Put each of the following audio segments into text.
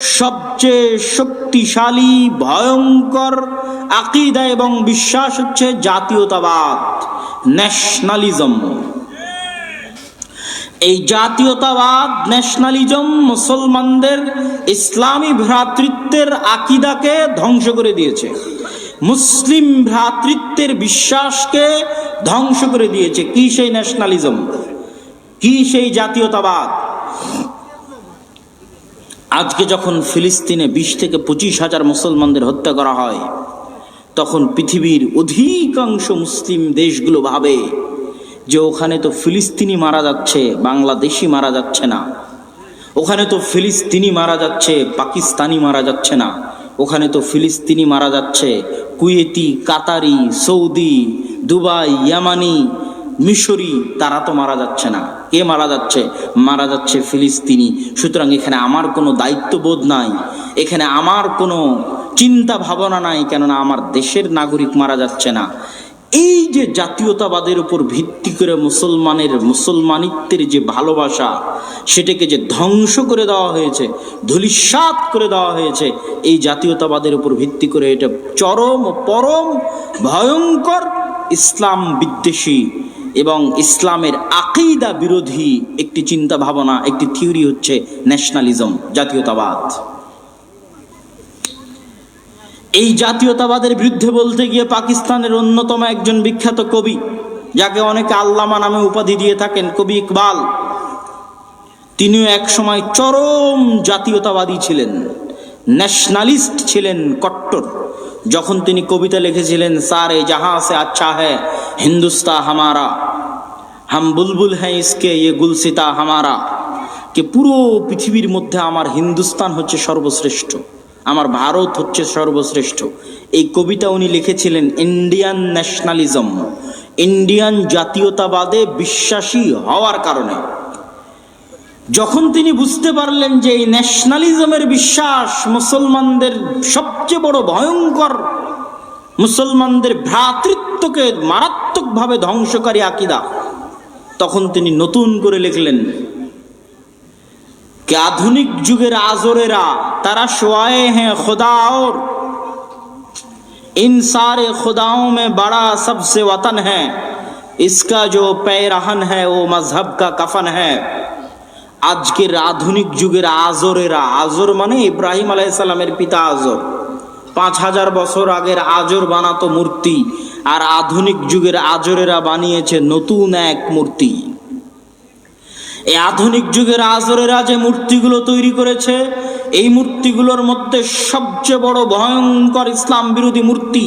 সবচেয়ে শক্তিশালী, ভয়ঙ্কর আকিদা এবং বিশ্বাস হচ্ছে জাতীয়তাবাদ ন্যাশনালিজম এই জাতীয়তাবাদ ন্যাশনালিজম মুসলমানদের ইসলামী ভ্রাতৃত্বের আকিদাকে ধ্বংস করে দিয়েছে। মুসলিম ভ্রাতৃত্বের বিশ্বাসকে ধ্বংস করে দিয়েছে। কি সেই ন্যাশনালিজম কি সেই জাতীয়তাবাদ? আজকে যখন ফিলিস্তিনে বিশ থেকে পঁচিশ হাজার মুসলমানদের হত্যা করা হয়, তখন পৃথিবীর অধিকাংশ মুসলিম দেশগুলো ভাবে যে ওখানে তো ফিলিস্তিনি মারা যাচ্ছে, বাংলাদেশি মারা যাচ্ছে না। ওখানে তো ফিলিস্তিনি মারা যাচ্ছে, পাকিস্তানি মারা যাচ্ছে না। ওখানে তো ফিলিস্তিনি মারা যাচ্ছে, কুয়েতি, কাতারি, সৌদি, দুবাই, ইয়ামানি, মিশরি, তারা তো মারা যাচ্ছে না। কে মারা যাচ্ছে মারা যাচ্ছে ফিলিস্তিনি। সুতরাং এখানে আমার কোনো দায়িত্ববোধ নাই, এখানে আমার কোনো চিন্তা ভাবনা নাই, কেননা আমার দেশের নাগরিক মারা যাচ্ছে না। এই যে জাতীয়তাবাদের উপর ভিত্তি করে মুসলমানের, মুসলমানিত্বের যে ভালোবাসা, সেটাকে যে ধ্বংস করে দেওয়া হয়েছে, ধূলিসাৎ করে দেওয়া হয়েছে, এই জাতীয়তাবাদের উপর ভিত্তি করে এটা চরম পরম ভয়ঙ্কর ইসলাম বিদ্বেষী এবং ইসলামের আকিদা বিরোধী একটি চিন্তা ভাবনা একটি থিওরি হচ্ছে ন্যাশনালিজম জাতীয়তাবাদ। এই জাতীয়তাবাদের বিরুদ্ধে বলতে গিয়ে পাকিস্তানের অন্যতম একজন বিখ্যাত কবি, যাকে অনেকে আল্লামা নামে উপাধি দিয়ে থাকেন, কবি ইকবাল। তিনিও এক সময় চরম জাতীয়তাবাদী ছিলেন ন্যাশনালিস্ট ছিলেন কট্টর। যখন তিনি কবিতা লিখেছিলেন, সারে জাহাঁ সে আচ্ছা হ্যাঁ হিন্দুস্তা হামারা হাম বুলবুল হ্যাঁ ইসকে ইয়ে গুলসিতা হামারা কে পুরো পৃথিবীর মধ্যে আমার হিন্দুস্তান হচ্ছে সর্বশ্রেষ্ঠ আমার ভারত হচ্ছে সর্বশ্রেষ্ঠ এই কবিতা উনি লিখেছিলেন ইন্ডিয়ান ন্যাশনালিজম ইন্ডিয়ান জাতীয়তাবাদে বিশ্বাসী হওয়ার কারণে। যখন তিনি বুঝতে পারলেন যে এই ন্যাশনালিজমের বিশ্বাস মুসলমানদের সবচেয়ে বড় ভয়ঙ্কর মুসলমানদের ভ্রাতৃত্বকে মারাত্মকভাবে ধ্বংসকারী আকিদা তখন তিনি নতুন করে লিখলেন कि आधुनिक जुगेर आजोरेरा तारा शुआए हैं खुदा और इन सारे खुदाओं में बड़ा सबसे वतन है इसका जो पैरहन है वो मजहब का कफन है আজকের আধুনিক যুগের আজরেরা আজর মানে ইব্রাহিম আলাইসাল্লামের পিতা আজর পাঁচ হাজার বছর আগের আজর বানাতো মূর্তি, আর আধুনিক যুগের আজরেরা বানিয়েছে নতুন এক মূর্তি। এই আধুনিক যুগের আজরেরা যে মূর্তিগুলো তৈরি করেছে, এই মূর্তিগুলোর মধ্যে সবচেয়ে বড় ভয়ঙ্কর ইসলাম বিরোধী মূর্তি,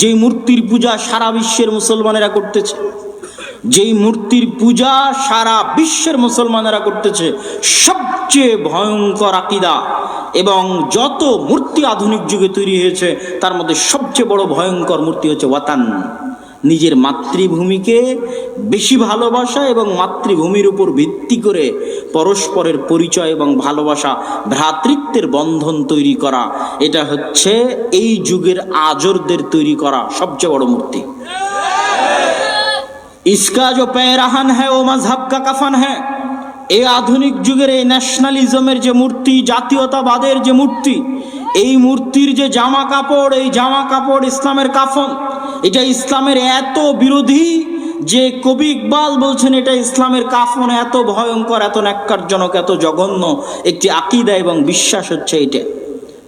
যেই মূর্তির পূজা সারা বিশ্বের মুসলমানেরা করতেছে। যেই মূর্তির পূজা সারা বিশ্বের মুসলমানেরা করতেছে, সবচেয়ে ভয়ঙ্কর আকিদা। এবং যত মূর্তি আধুনিক যুগে তৈরি হয়েছে, তার মধ্যে সবচেয়ে বড় ভয়ঙ্কর মূর্তি হচ্ছে ওয়াতান। নিজের মাতৃভূমিকে বেশি ভালোবাসা এবং মাতৃভূমির উপর ভিত্তি করে পরস্পরের পরিচয় এবং ভালোবাসা, ভ্রাতৃত্বের বন্ধন তৈরি করা। এটা হচ্ছে এই যুগের আজরদের তৈরি করা সবচেয়ে বড় মূর্তি। इसका जो पैराहन है वो मजहब का कफन है এই আধুনিক যুগের এই ন্যাশনালিজমের যে মূর্তি জাতীয়তাবাদের যে মূর্তি এই মূর্তির যে জামা কাপড় এই জামা কাপড় ইসলামের কাফন এটা ইসলামের এত বিরোধী যে কবি ইকবাল বলছেন এটা ইসলামের কাফন এত ভয়ঙ্কর এত ন্যাক্কারজনক এত জঘন্য একটি আকিদা এবং বিশ্বাস হচ্ছে এটা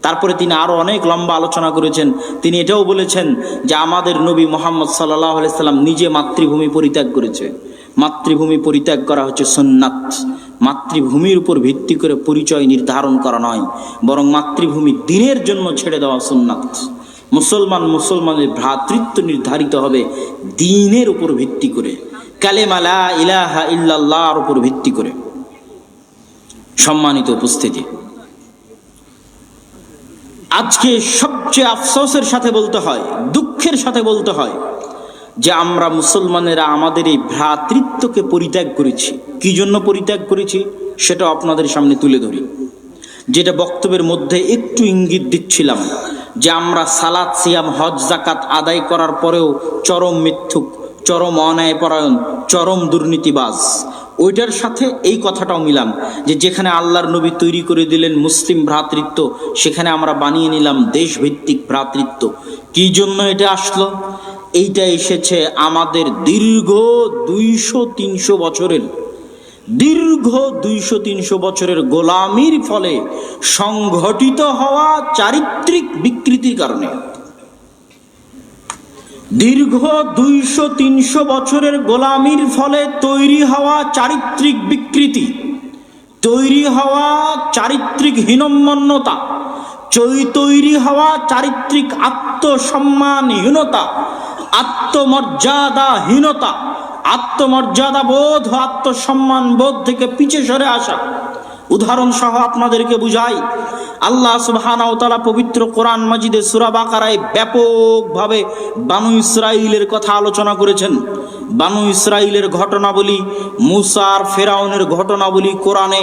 তারপরে তিনি আরও অনেক লম্বা আলোচনা করেছেন। তিনি এটাও বলেছেন যে আমাদের নবী মোহাম্মদ সাল্লাহ সাল্লাম নিজে মাতৃভূমি পরিত্যাগ করেছে। মাতৃভূমি পরিত্যাগ করা হচ্ছে সুন্নাত। মাতৃভূমির উপর ভিত্তি করে পরিচয় নির্ধারণ করা নয়। বরং মাতৃভূমি দিনের জন্য ছেড়ে দেওয়া সুন্নাত। মুসলমান মুসলমানের ভ্রাতৃত্ব নির্ধারিত হবে দিনের উপর ভিত্তি করে। কালেমালা ইলাহা ইল্লাল্লাহর উপর ভিত্তি করে। সম্মানিত উপস্থিতি। আজকে সবচেয়ে আফসোসের সাথে বলতে হয়, দুঃখের সাথে বলতে হয় যে আমরা মুসলমানেরা আমাদের এই ভ্রাতৃত্বকে পরিত্যাগ করেছি। কি জন্য পরিত্যাগ করেছি? সেটা আপনাদের সামনে তুলে ধরি। যেটা বক্তব্যের মধ্যে একটু ইঙ্গিত দিচ্ছিলাম যে আমরা সালাদ সিয়াম, হজ জাকাত আদায় করার পরেও চরম মিথ্যুক, চরম অন্যায়পরায়ণ, চরম দুর্নীতিবাজ ওইটার সাথে এই কথাটাও মিলাম যে যেখানে আল্লাহর নবী তৈরি করে দিলেন মুসলিম ভ্রাতৃত্ব, সেখানে আমরা বানিয়ে নিলাম দেশভিত্তিক ভ্রাতৃত্ব। কি জন্য এটা আসলো? এইটা এসেছে আমাদের দীর্ঘ দুইশো তিনশো বছরের, দীর্ঘ দুইশো তিনশো বছরের গোলামির ফলে সংঘটিত হওয়া চারিত্রিক বিকৃতির কারণে। দীর্ঘ দুইশো, তিনশো বছরের গোলামির ফলে তৈরি হওয়া চারিত্রিক বিকৃতি। তৈরি হওয়া চারিত্রিক হীনম্মন্যতা তৈরি হওয়া চারিত্রিক আত্মসম্মানহীনতা, আত্মমর্যাদাহীনতা আত্মমর্যাদা বোধ আত্মসম্মান বোধ থেকে পিছে সরে আসা। উদাহরণ সহ আপনাদেরকে বুঝাই। আল্লাহ তাআলা পবিত্র কোরআন মাজিদে সূরা বাকারায় ব্যাপকভাবে বানু ইসরাইলের কথা আলোচনা করেছেন। বানু ইসরাইলের ঘটনাবলী মুসার ফেরাউনের ঘটনাবলী কোরআনে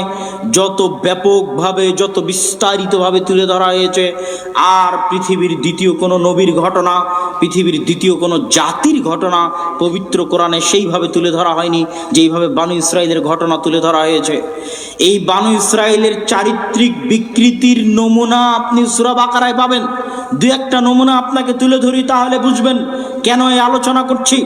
যত ব্যাপকভাবে, যত বিস্তারিতভাবে তুলে ধরা হয়েছে, আর পৃথিবীর দ্বিতীয় কোনো নবীর ঘটনা, পৃথিবীর দ্বিতীয় কোনো জাতির ঘটনা পবিত্র কোরআনে সেইভাবে তুলে ধরা হয়নি, যেইভাবে বানু ইসরাইলের ঘটনা তুলে ধরা হয়েছে। এই বানু ইসরায়েলের চারিত্রিক বিকৃতির নমুনা আপনি সুরা বাকারায় পাবেন। দু একটা নমুনা আপনাকে তুলে ধরি তাহলে বুঝবেন কেন এই আলোচনা করছি।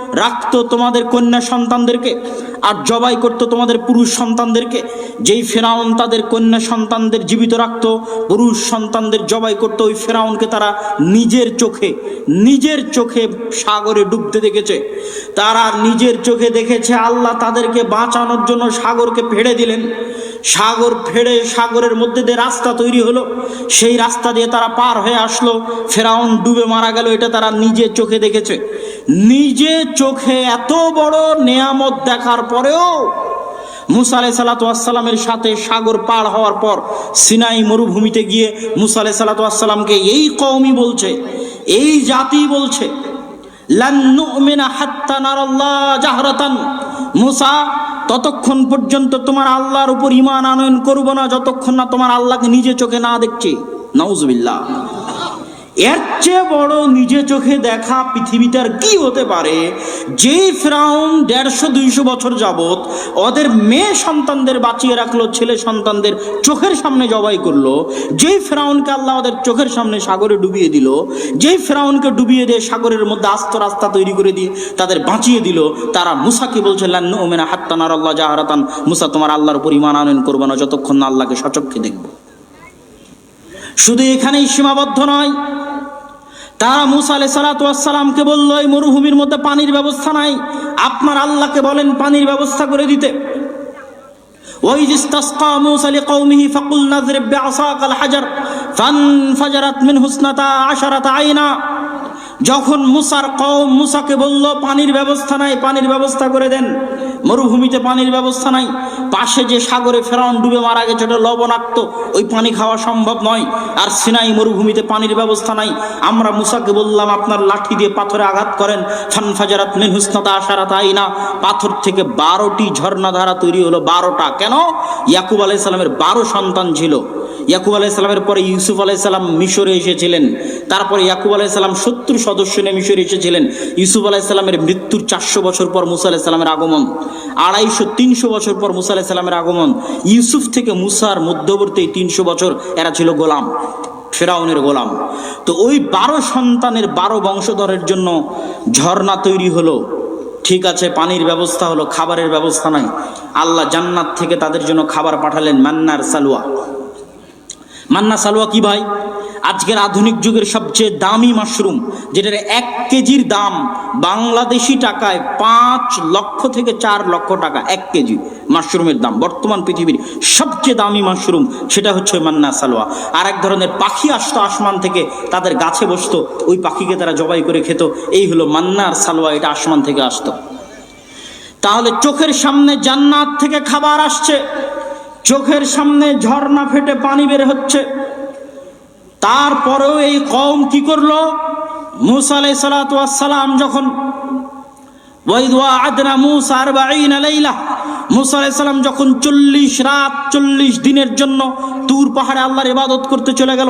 রাখতো তোমাদের কন্যা সন্তানদেরকে আর জবাই করতো তোমাদের পুরুষ সন্তানদেরকে। যেই ফেরাউন তাদের কন্যা সন্তানদের জীবিত রাখত, পুরুষ সন্তানদের জবাই করতো, ওই ফেরাউনকে তারা নিজের চোখে নিজের চোখে সাগরে ডুবতে দেখেছে। তারা নিজের চোখে দেখেছে, আল্লাহ তাদেরকে বাঁচানোর জন্য সাগরকে ফেড়ে দিলেন। সাগর ফেড়ে সাগরের মধ্যে দিয়ে রাস্তা তৈরি হলো। সেই রাস্তা দিয়ে তারা পার হয়ে আসলো। ফেরাউন ডুবে মারা গেল, এটা তারা নিজের চোখে দেখেছে। নিজে চোখে এত বড় নেয়ামত দেখার পরেও মুসা আলাই সাল্লাতামের সাথে সাগর পার হওয়ার পর সিনাই মরুভূমিতে গিয়ে মুসা আলাই সাল্লাতামকে এই কওমি বলছে, এই জাতি বলছে মুসা, ততক্ষণ পর্যন্ত তোমার আল্লাহর উপর ইমান আনয়ন করব না, যতক্ষণ না তোমার আল্লাহকে নিজে চোখে না দেখছি। নাউজুবিল্লাহ। এর চেয়ে বড় নিজে চোখে দেখা পৃথিবীতে আর কি হতে পারে? যে ফ্রাউন দেড়শো, দুইশো বছর যাবত ওদের মেয়ে সন্তানদের বাঁচিয়ে রাখল, ছেলে সন্তানদের চোখের সামনে জবাই করল, যেই ফ্রাউনকে আল্লাহ ওদের চোখের সামনে সাগরে ডুবিয়ে দিল, যেই ফ্রাউনকে ডুবিয়ে দিয়ে সাগরের মধ্যে আস্ত রাস্তা তৈরি করে দিয়ে তাদের বাঁচিয়ে দিল, তারা মুসাকে বলছে লান্ন ওমেনা হাত্তানার আল্লাহ জাহারাতান। মুসা, তোমার আল্লাহর পরিমাণ আনয়ন করব না, যতক্ষণ না আল্লাহকে সচক্ষে দেখব। শুধু এখানেই সীমাবদ্ধ নয় তারা মুসা আলাই সালাতামকে বললো এই মরুভূমির মধ্যে পানির ব্যবস্থা নাই আপনার আল্লাহকে বলেন পানির ব্যবস্থা করে দিতে وإذ استسقى موسى لقومه فقلنا اضرب بعصاك الحجر فانفجرت منه اثنتا عشرة عينا যখন মুসার কওম মুসাকে বলল, পানির ব্যবস্থা নাই, পানির ব্যবস্থা করে দেন। মরুভূমিতে পানির ব্যবস্থা নাই। পাশে যে সাগরে ফেরাউন ডুবে মারা গেছে, ওটা লবণাক্ত। ওই পানি খাওয়া সম্ভব নয়। আর সিনাই মরুভূমিতে পানির ব্যবস্থা নাই। আমরা মুসাকে বললাম, আপনার লাঠি দিয়ে পাথরে আঘাত করেন। ফানফাজারাত মিন হুসনাতা আশারাত আইনা পাথর থেকে বারোটি ঝর্ণাধারা তৈরি হলো, বারোটা। কেন? ইয়াকুব আলাইসাল্লামের বারো সন্তান ছিল। ইয়াকুব আলাইসাল্লামের পরে ইউসুফ আলাইসাল্লাম মিশরে এসেছিলেন। তারপরে ইয়াকুব আলাইসাল্লাম সত্তর সদস্য নিয়ে মিশরে এসেছিলেন। ইউসুফ আলাইসাল্লামের মৃত্যুর চারশো বছর পর মুসা আলাইসাল্লামের আগমন। আড়াইশো তিনশো বছর পর মুসা আলাইসাল্লামের আগমন। ইউসুফ থেকে মুসার মধ্যবর্তী তিনশো বছর এরা ছিল গোলাম, ফেরাউনের গোলাম। তো ওই বারো সন্তানের বারো বংশধরের জন্য ঝর্ণা তৈরি হলো। ঠিক আছে, পানির ব্যবস্থা হলো, খাবারের ব্যবস্থা নাই। আল্লাহ জান্নাত থেকে তাদের জন্য খাবার পাঠালেন মান্নার সালুয়া মান্না সালোয়া কি ভাই? আজকের আধুনিক যুগের সবচেয়ে দামি মাশরুম, যেটার এক কেজির দাম বাংলাদেশি টাকায় পাঁচ লক্ষ থেকে চার লক্ষ টাকা, এক কেজি মাশরুমের দাম। বর্তমান পৃথিবীর সবচেয়ে দামি মাশরুম, সেটা হচ্ছে মান্না সালোয়া। আর এক ধরনের পাখি আসতো আসমান থেকে, তাদের গাছে বসতো, ওই পাখিকে তারা জবাই করে খেত। এই হলো মান্নার সালোয়া, এটা আসমান থেকে আসতো। তাহলে চোখের সামনে জান্নাত থেকে খাবার আসছে। চোখের সামনে ঝর্ণা ফেটে পানি বের হচ্ছে। তারপরেও এই কম কি করল? মুসা আলাই সালাম যখন ওয়াআদনা মূসা 40 লাইলা। মুসা আলাইসাল্লাম যখন চল্লিশ রাত, চল্লিশ দিনের জন্য তুর পাহাড়ে আল্লাহর ইবাদত করতে চলে গেল।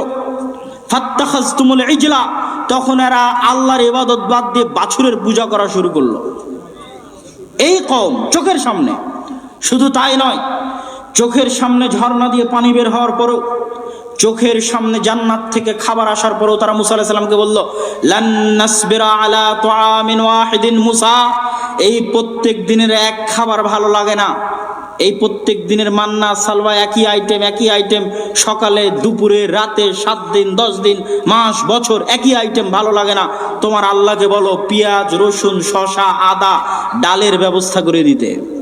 ফাত্তাখাজ তুমুল ইজলা। তখন এরা আল্লাহর ইবাদত বাদ দিয়ে বাছুরের পূজা করা শুরু করল। এই কম চোখের সামনে। শুধু তাই নয় চোখের সামনে ঝর্ণা দিয়ে পানি বের হওয়ার পরও, চোখের সামনে জান্নাত থেকে খাবার আসার পরেও তারা মুসা আলাইহিস বলল মুসা। এই প্রত্যেক দিনের এক খাবার ভালো লাগে না। এই প্রত্যেক দিনের মান্না, সালওয়া একই আইটেম একই আইটেম সকালে, দুপুরে, রাতে, সাত দিন, দশ দিন, মাস, বছর একই আইটেম ভালো লাগে না। তোমার আল্লাহকে বলো, পেঁয়াজ, রসুন শশা আদা, ডালের ব্যবস্থা করে দিতে।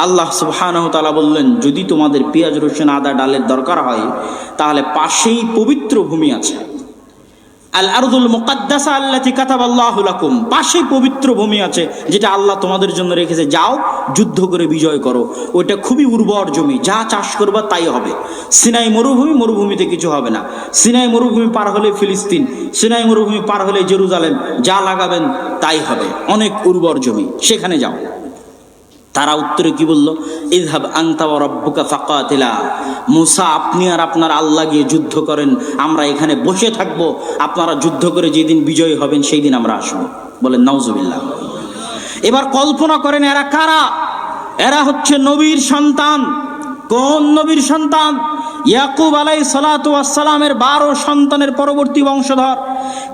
আল্লাহ তাআলা বললেন, যদি তোমাদের পেঁয়াজ, রসুন, আদা, ডালের দরকার হয়, তাহলে পাশেই পবিত্র ভূমি আছে। আল আরদুল মুকাদ্দাসা লাকুম, পাশেই পবিত্র ভূমি আছে, যেটা আল্লাহ তোমাদের জন্য রেখেছে। যাও, যুদ্ধ করে বিজয় করো। ওইটা খুবই উর্বর জমি, যা চাষ তাই হবে। সিনাই মরুভূমি, মরুভূমিতে কিছু হবে না। সিনাই মরুভূমি পার ফিলিস্তিন, সিনাই মরুভূমি পার হলে জেরুজালেম, যা লাগাবেন তাই হবে। অনেক উর্বর জমি, সেখানে যাও। তারা উত্তরে কি বলল? ইদহাব আংতা ও রব্বুকা ফাকাতিলা। মুসা, আপনি আর আপনার আল্লাহ গিয়ে যুদ্ধ করেন, আমরা এখানে বসে থাকব। আপনারা যুদ্ধ করে যেদিন বিজয়ী হবেন সেই দিন আমরা আসব। বলেন, নাউজুবিল্লাহ। এবার কল্পনা করেন, এরা কারা? এরা হচ্ছে নবীর সন্তান। কোন নবীর সন্তান? ইয়াকুব আলাই সালাতামের বারো সন্তানের পরবর্তী বংশধর।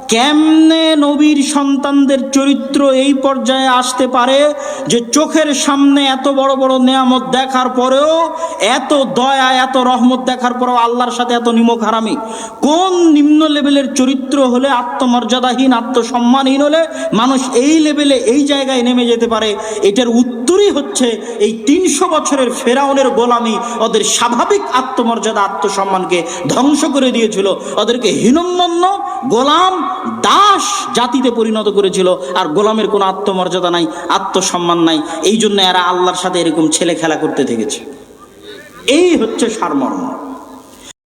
কেমনে নবীর সন্তানদের চরিত্র এই পর্যায়ে আসতে পারে যে চোখের সামনে এত বড় বড় নেয়ামত দেখার পরেও, এত দয়া, এত রহমত দেখার পরেও আল্লাহর সাথে এত নিমক হারামি কোন নিম্ন লেভেলের চরিত্র হলে আত্মমর্যাদাহীন, আত্মসম্মানহীন হলে মানুষ এই লেভেলে, এই জায়গায় নেমে যেতে পারে? এটার উত্তরই হচ্ছে এই তিনশো বছরের ফেরাউনের গোলামি ওদের স্বাভাবিক আত্মমর্যাদা, আত্মসম্মানকে ধ্বংস করে দিয়েছিল। ওদেরকে হীনম্মন্য গোলাম, দাস জাতিতে পরিণত করেছিল। আর গোলামের কোনো আত্মমর্যাদা নাই, আত্মসম্মান নাই। এই জন্য এরা আল্লাহর সাথে এরকম ছেলে খেলা করতে থেকেছে। এই হচ্ছে সারমর্ম।